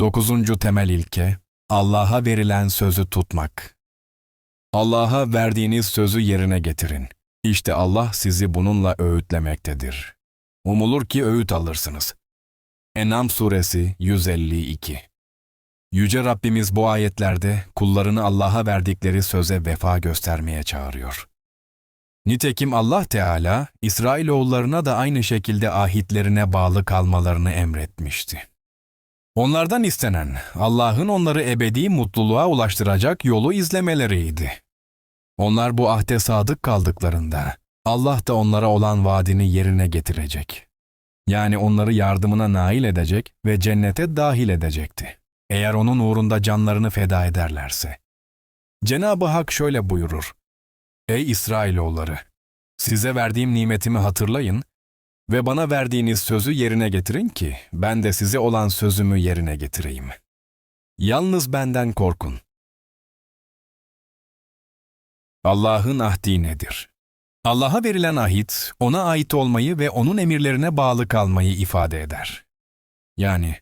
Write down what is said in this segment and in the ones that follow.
Dokuzuncu temel ilke, Allah'a verilen sözü tutmak. Allah'a verdiğiniz sözü yerine getirin. İşte Allah sizi bununla öğütlemektedir. Umulur ki öğüt alırsınız. Enam suresi 152 Yüce Rabbimiz bu ayetlerde kullarını Allah'a verdikleri söze vefa göstermeye çağırıyor. Nitekim Allah Teala, İsrailoğullarına da aynı şekilde ahitlerine bağlı kalmalarını emretmişti. Onlardan istenen, Allah'ın onları ebedi mutluluğa ulaştıracak yolu izlemeleriydi. Onlar bu ahde sadık kaldıklarında, Allah da onlara olan vaadini yerine getirecek. Yani onları yardımına nail edecek ve cennete dahil edecekti. Eğer onun uğrunda canlarını feda ederlerse. Cenab-ı Hak şöyle buyurur. Ey İsrailoğulları! Size verdiğim nimetimi hatırlayın ve bana verdiğiniz sözü yerine getirin ki ben de size olan sözümü yerine getireyim. Yalnız benden korkun. Allah'ın ahdi nedir? Allah'a verilen ahit, ona ait olmayı ve onun emirlerine bağlı kalmayı ifade eder. Yani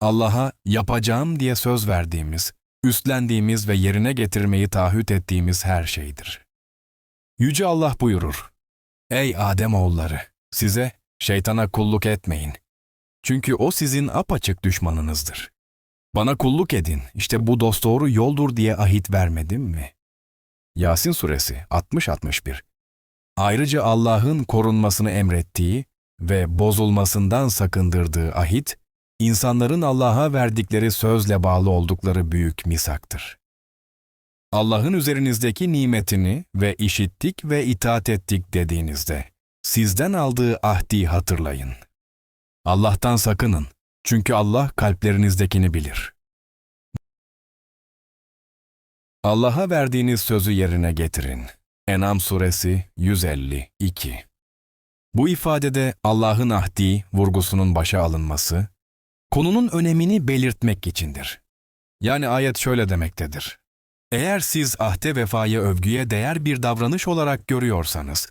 Allah'a yapacağım diye söz verdiğimiz, üstlendiğimiz ve yerine getirmeyi taahhüt ettiğimiz her şeydir. Yüce Allah buyurur, Ey Ademoğulları! Size, şeytana kulluk etmeyin. Çünkü o sizin apaçık düşmanınızdır. Bana kulluk edin, işte bu dosdoğru yoldur diye ahit vermedim mi? Yasin Suresi 60-61 Ayrıca Allah'ın korunmasını emrettiği ve bozulmasından sakındırdığı ahit, insanların Allah'a verdikleri sözle bağlı oldukları büyük misaktır. Allah'ın üzerinizdeki nimetini ve işittik ve itaat ettik dediğinizde, sizden aldığı ahdi hatırlayın. Allah'tan sakının, çünkü Allah kalplerinizdekini bilir. Allah'a verdiğiniz sözü yerine getirin. Enam suresi 152 Bu ifadede Allah'ın ahdi vurgusunun başa alınması, konunun önemini belirtmek içindir. Yani ayet şöyle demektedir. Eğer siz ahde vefayı övgüye değer bir davranış olarak görüyorsanız,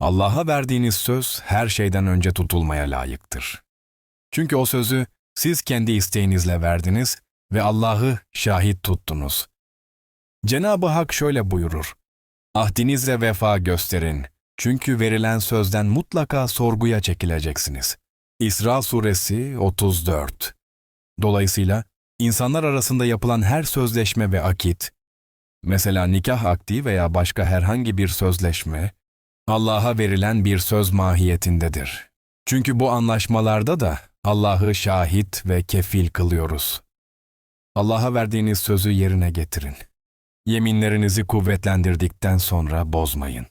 Allah'a verdiğiniz söz her şeyden önce tutulmaya layıktır. Çünkü o sözü siz kendi isteğinizle verdiniz ve Allah'ı şahit tuttunuz. Cenab-ı Hak şöyle buyurur. Ahdinizle vefa gösterin. Çünkü verilen sözden mutlaka sorguya çekileceksiniz. İsra suresi 34 Dolayısıyla insanlar arasında yapılan her sözleşme ve akit, mesela nikah akdi veya başka herhangi bir sözleşme, Allah'a verilen bir söz mahiyetindedir. Çünkü bu anlaşmalarda da Allah'ı şahit ve kefil kılıyoruz. Allah'a verdiğiniz sözü yerine getirin. Yeminlerinizi kuvvetlendirdikten sonra bozmayın.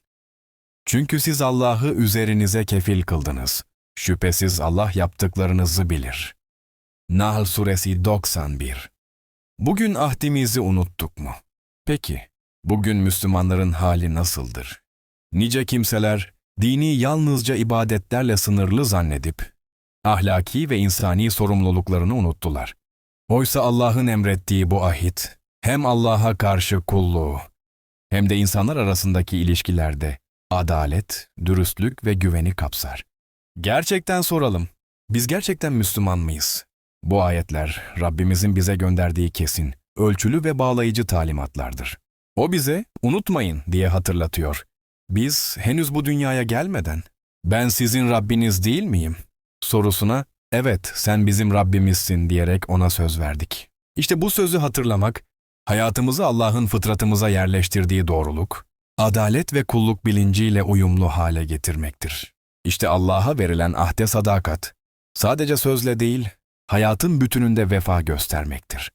Çünkü siz Allah'ı üzerinize kefil kıldınız. Şüphesiz Allah yaptıklarınızı bilir. Nahl Suresi 91 Bugün ahdimizi unuttuk mu? Peki, bugün Müslümanların hali nasıldır? Nice kimseler, dini yalnızca ibadetlerle sınırlı zannedip, ahlaki ve insani sorumluluklarını unuttular. Oysa Allah'ın emrettiği bu ahit, hem Allah'a karşı kulluğu, hem de insanlar arasındaki ilişkilerde adalet, dürüstlük ve güveni kapsar. Gerçekten soralım, biz gerçekten Müslüman mıyız? Bu ayetler Rabbimizin bize gönderdiği kesin, ölçülü ve bağlayıcı talimatlardır. O bize unutmayın diye hatırlatıyor. Biz henüz bu dünyaya gelmeden ben sizin Rabbiniz değil miyim? sorusuna evet sen bizim Rabbimizsin diyerek ona söz verdik. İşte bu sözü hatırlamak, hayatımızı Allah'ın fıtratımıza yerleştirdiği doğruluk, adalet ve kulluk bilinciyle uyumlu hale getirmektir. İşte Allah'a verilen ahde sadakat, sadece sözle değil, hayatın bütününde vefa göstermektir.